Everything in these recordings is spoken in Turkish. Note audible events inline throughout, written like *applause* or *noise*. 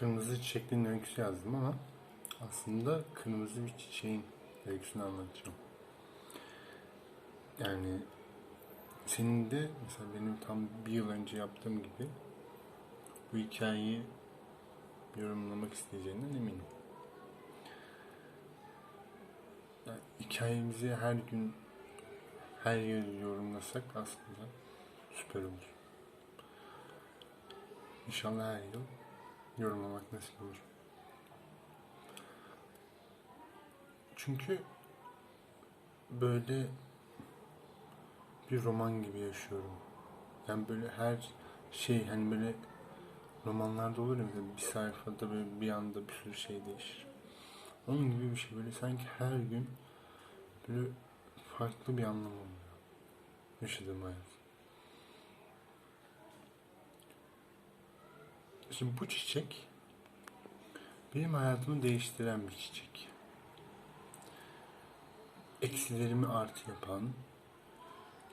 kırmızı çiçeklerin öyküsü yazdım ama aslında kırmızı bir çiçeğin öyküsünü anlatacağım. Yani senin de mesela benim tam bir yıl önce yaptığım gibi bu hikayeyi yorumlamak isteyeceğinden eminim. Yani hikayemizi her gün her yıl yorumlasak aslında süper olur. İnşallah her yıl yorumlamak nasip olur. Çünkü böyle bir roman gibi yaşıyorum. Yani böyle her şey hani böyle romanlarda olur ya bir sayfada böyle bir anda bir sürü şey değişir. Onun gibi bir şey böyle sanki her gün böyle farklı bir anlam oluyor. Yaşadığım hayat. Şimdi bu çiçek benim hayatımı değiştiren bir çiçek. Eksilerimi artı yapan,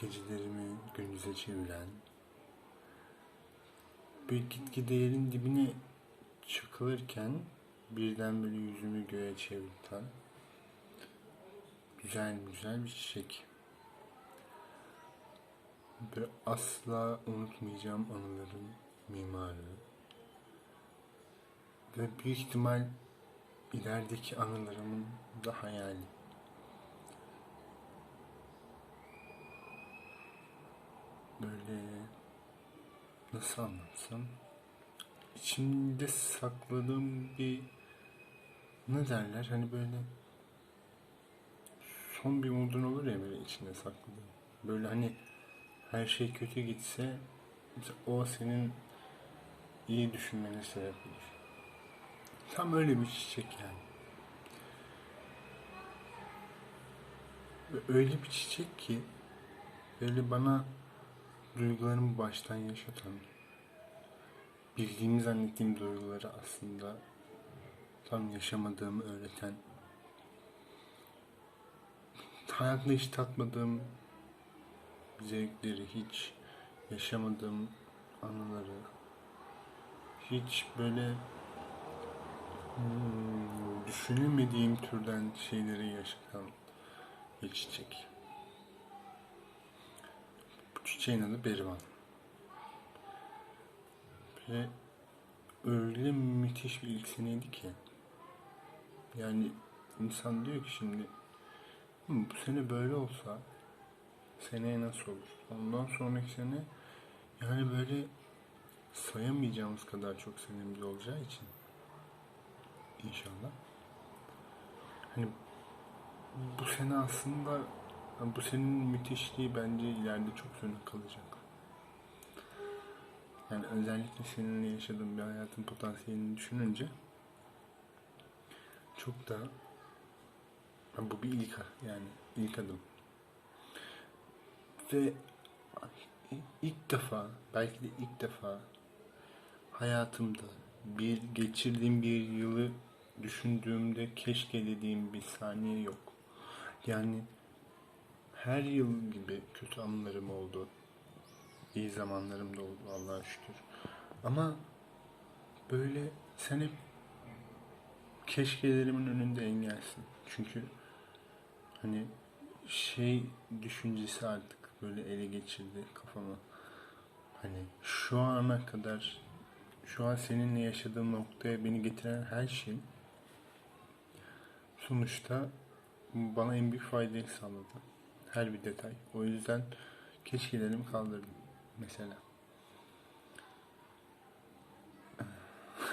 gecelerimi gündüze çeviren, bir gitgide yerin dibine çakılırken birden böyle yüzümü göğe çevirten güzel güzel bir çiçek. Ve asla unutmayacağım anıların mimarı. Ve büyük ihtimal ilerideki anılarımın da hayali. Böyle nasıl anlatsam içimde sakladığım bir ne derler hani böyle son bir umudun olur ya böyle içinde sakladığın. Böyle hani her şey kötü gitse o senin iyi düşünmene sebep olur. Tam öyle bir çiçek yani. Ve öyle bir çiçek ki böyle bana duygularımı baştan yaşatan, bildiğimi zannettiğim duyguları aslında tam yaşamadığımı öğreten, hayatımda hiç tatmadığım zevkleri, hiç yaşamadığım anıları, hiç böyle hmm, düşünemediğim türden şeyleri yaşatan bir çiçek. Bu çiçeğin adı Berivan. Ve öyle müthiş bir ilk ki. Yani insan diyor ki şimdi "Hı, bu sene böyle olsa seneye nasıl olur? Ondan sonraki sene yani böyle sayamayacağımız kadar çok senemiz olacağı için inşallah. Hani bu sene aslında bu senin müthişliği bence ileride çok sönük kalacak. Yani özellikle seninle yaşadığım bir hayatın potansiyelini düşününce çok da bu bir ilk yani ilk adım. Ve ilk defa belki de ilk defa hayatımda bir geçirdiğim bir yılı düşündüğümde keşke dediğim bir saniye yok. Yani her yıl gibi kötü anılarım oldu. İyi zamanlarım da oldu Allah'a şükür. Ama böyle sen hep keşkelerimin önünde engelsin. Çünkü hani şey düşüncesi artık böyle ele geçirdi kafamı. Hani şu ana kadar şu an seninle yaşadığım noktaya beni getiren her şey sonuçta bana en büyük faydayı sağladı. Her bir detay. O yüzden keşkelerimi kaldırdım mesela.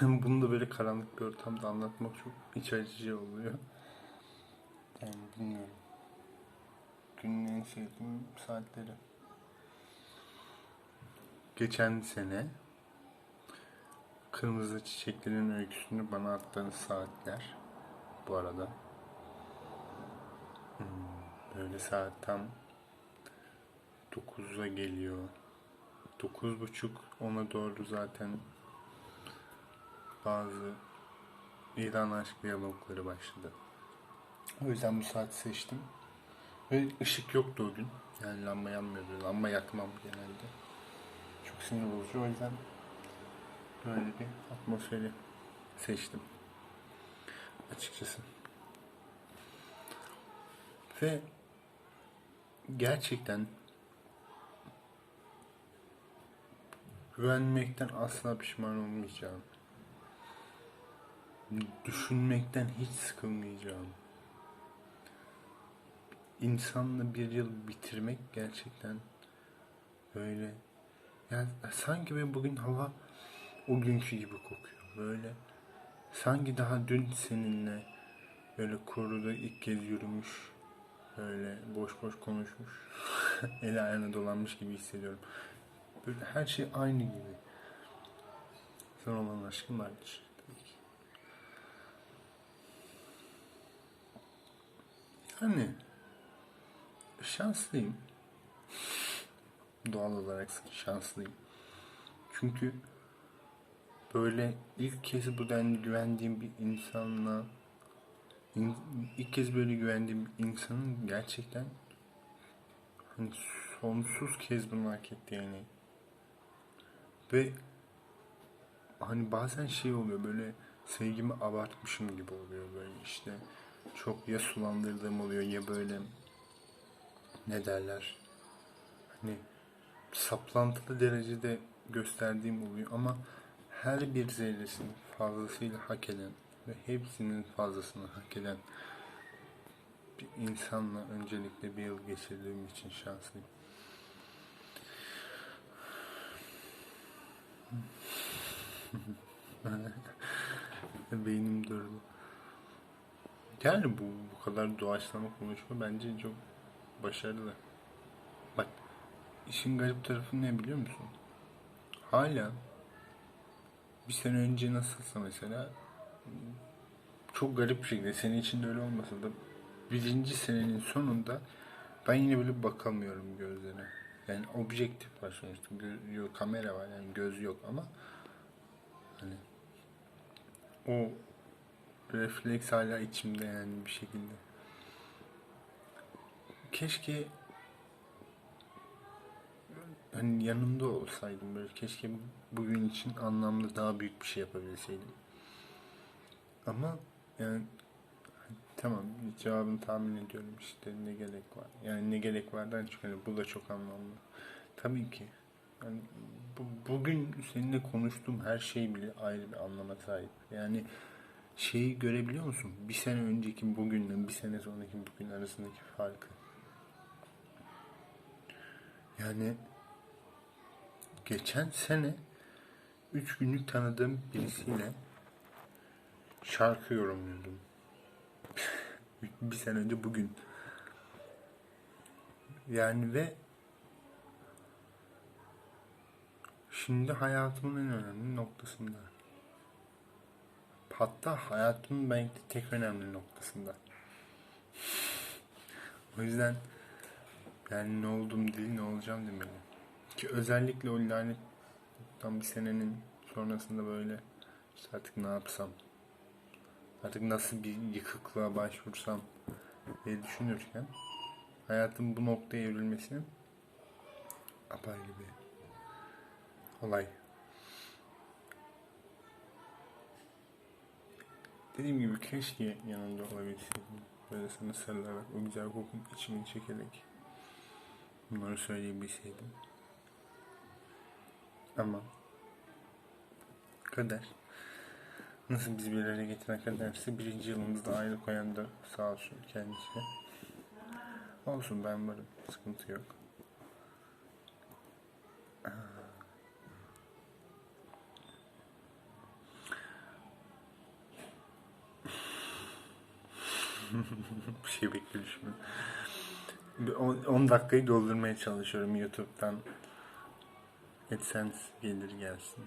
*laughs* Bunu da böyle karanlık bir ortamda anlatmak çok iç açıcı oluyor. Yani bilmiyorum. Günün en sevdiğim saatleri. Geçen sene Kırmızı Çiçeklerin öyküsünü bana attığınız saatler bu arada. Böyle saat tam 9'a geliyor. 9.30 ona doğru zaten bazı İran aşk diyalogları başladı. O yüzden bu saati seçtim. Ve ışık yoktu o gün. Yani lamba yanmıyordu. Lamba yakmam genelde. Çok sinir bozucu. O yüzden böyle bir atmosferi seçtim. Açıkçası. Ve gerçekten güvenmekten asla pişman olmayacağım. Düşünmekten hiç sıkılmayacağım. İnsanla bir yıl bitirmek gerçekten böyle yani sanki ben bugün hava o günkü gibi kokuyor. Böyle sanki daha dün seninle böyle koruda ilk kez yürümüş böyle boş boş konuşmuş *laughs* el ayağına dolanmış gibi hissediyorum. Böyle her şey aynı gibi. Sana olan aşkım vardır. Tabii ki. Yani şanslıyım. Doğal olarak şanslıyım. Çünkü böyle ilk kez bu denli güvendiğim bir insanla in- ilk kez böyle güvendiğim insanın gerçekten hani sonsuz kez bunu hak ettiğini ve hani bazen şey oluyor böyle sevgimi abartmışım gibi oluyor böyle işte. Çok ya sulandırdığım oluyor ya böyle ne derler hani saplantılı derecede gösterdiğim oluyor. Ama her bir zerresini fazlasıyla hak eden ve hepsinin fazlasını hak eden bir insanla öncelikle bir yıl geçirdiğim için şanslıyım. *laughs* Beynim durdu. Yani bu, bu kadar doğaçlama konuşma bence çok başarılı. Bak işin garip tarafı ne biliyor musun? Hala bir sene önce nasılsa mesela çok garip bir şekilde senin için de öyle olmasa da birinci senenin sonunda ben yine böyle bakamıyorum gözlerine. Yani objektif var sonuçta. Göz, kamera var yani göz yok ama hani o refleks hala içimde yani bir şekilde. Keşke hani yanımda olsaydım böyle keşke bugün için anlamlı daha büyük bir şey yapabilseydim. Ama yani tamam cevabını tahmin ediyorum işte ne gerek var. Yani ne gerek vardan çünkü hani bu da çok anlamlı. Tabii ki. Yani bu, bugün seninle konuştuğum her şey bile ayrı bir anlama sahip. Yani şeyi görebiliyor musun? Bir sene önceki bugünle bir sene sonraki bugün arasındaki farkı. Yani geçen sene üç günlük tanıdığım birisiyle şarkı yorumluyordum. *laughs* bir sene önce bugün. Yani ve şimdi hayatımın en önemli noktasında. Hatta hayatımın belki de tek önemli noktasında. *laughs* O yüzden yani ne oldum değil ne olacağım demeli. Ki özellikle o lanet tam bir senenin sonrasında böyle işte artık ne yapsam artık nasıl bir yıkıklığa başvursam diye düşünürken hayatın bu noktaya evrilmesinin apayrı bir olay. Dediğim gibi keşke yanında olabilseydim. Böyle sana sarılarak, o güzel kokun içini çekerek bunları söyleyebilseydim. Ama kader nasıl bizi bir araya getiren kaderse birinci yılımızda ayrı koyan da sağ olsun kendisi. Olsun ben varım. Sıkıntı yok. *laughs* bir şey bekliyorum şimdi. Bir 10 dakikayı doldurmaya çalışıyorum YouTube'dan. AdSense gelir gelsin.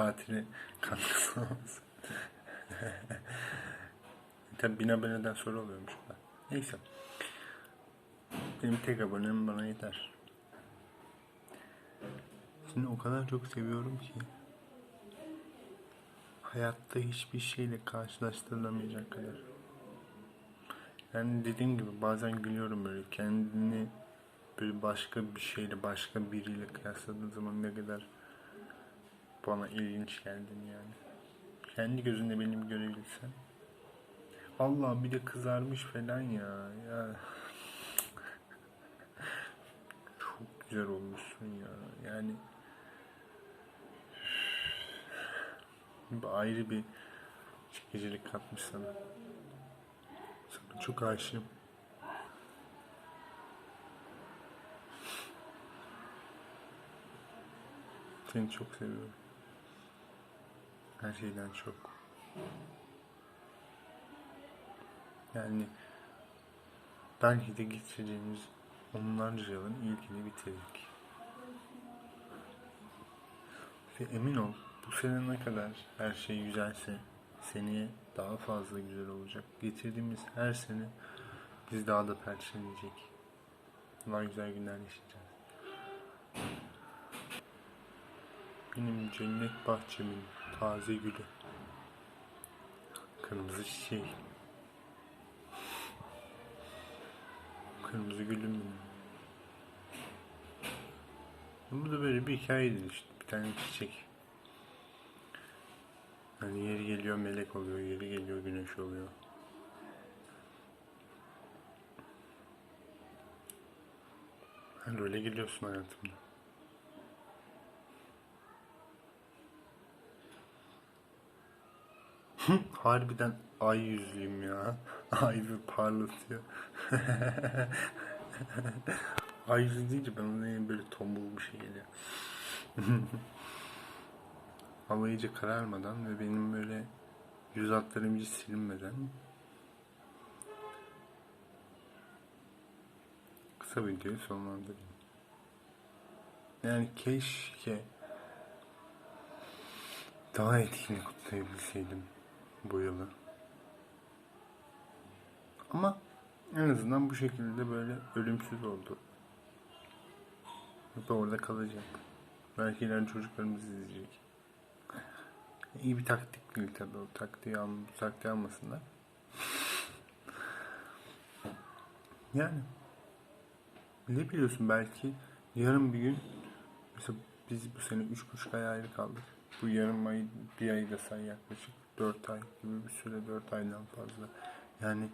Tatili katkısı olmasın. *laughs* Tabi bin aboneden sonra oluyormuş da. Neyse. Benim tek abonem bana yeter. Seni o kadar çok seviyorum ki. Hayatta hiçbir şeyle karşılaştırılamayacak kadar. Yani dediğim gibi bazen gülüyorum böyle kendini böyle başka bir şeyle başka biriyle kıyasladığın zaman ne kadar bana ilginç geldin yani. Kendi gözünde benim görebilsen. Allah bir de kızarmış falan ya. Ya *laughs* çok güzel olmuşsun ya. Yani bir ayrı bir çekicilik katmış sana. Sana çok aşığım. Seni çok seviyorum. Her şeyden çok. Yani belki de geçireceğimiz onlarca yılın ilkini bitirdik. Ve emin ol bu sene ne kadar her şey güzelse seneye daha fazla güzel olacak. Getirdiğimiz her sene biz daha da perçinleyecek. Daha güzel günler yaşayacağız. Benim cennet bahçemin taze gülü. Kırmızı çiçeği. Kırmızı gülüm benim. Bu da böyle bir hikayedir işte. Bir tane çiçek. Hani yeri geliyor melek oluyor, yeri geliyor güneş oluyor. Hani öyle geliyorsun hayatımda. Harbiden ay yüzlüyüm ya. *laughs* Ay bir parlatıyor. *laughs* ay yüzlü deyince ben ona böyle tombul bir şey geliyor. *laughs* Hava iyice kararmadan ve benim böyle yüz hatlarım hiç silinmeden kısa videoyu sonlandırayım. Yani keşke daha etkili kutlayabilseydim bu yılı. Ama en azından bu şekilde böyle ölümsüz oldu. Hep orada kalacak. Belki ileride çocuklarımız izleyecek. İyi bir taktik değil tabi o taktiği, al, bu taktiği almasınlar. Yani ne biliyorsun belki yarın bir gün mesela biz bu sene üç buçuk ay ayrı kaldık. Bu yarım ay bir ayı da say yaklaşık dört ay gibi bir süre dört aydan fazla. Yani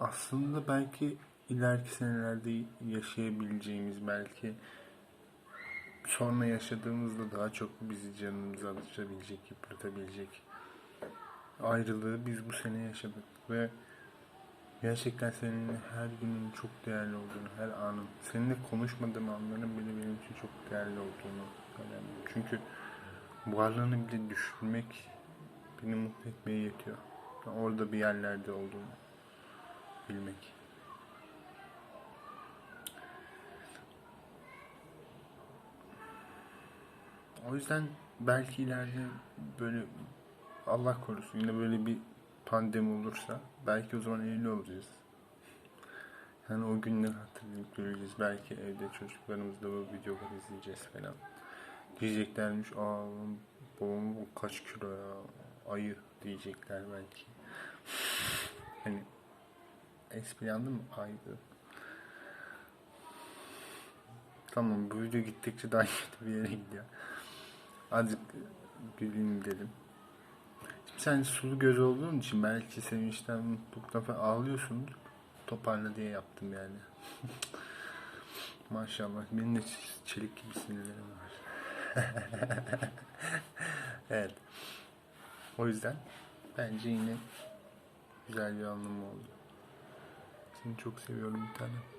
aslında belki ileriki senelerde yaşayabileceğimiz belki sonra yaşadığımızda daha çok bizi canımıza alışabilecek, yıpratabilecek ayrılığı biz bu sene yaşadık ve gerçekten seninle her günün çok değerli olduğunu, her anın, seninle konuşmadığım anların bile benim için çok değerli olduğunu önemli. Çünkü varlığını bile düşünmek beni mutlu etmeye yetiyor. Orada bir yerlerde olduğunu bilmek. O yüzden belki ileride böyle Allah korusun yine böyle bir pandemi olursa belki o zaman evli olacağız. Yani o günleri hatırlayıp göreceğiz. Belki evde çocuklarımızla bu videoları izleyeceğiz falan. Diyeceklermiş aa babam kaç kilo ya ayı diyecekler belki. hani espri mı? Aydı. Tamam bu video gittikçe daha *laughs* kötü bir yere gidiyor. Azıcık güleyim dedim. Şimdi sen sulu göz olduğun için belki sevinçten, mutluluktan falan ağlıyorsundur. Toparla diye yaptım yani. *laughs* Maşallah. Benim de çelik gibi sinirlerim var. *laughs* evet. O yüzden bence yine güzel bir anlamı oldu. Seni çok seviyorum bir tane.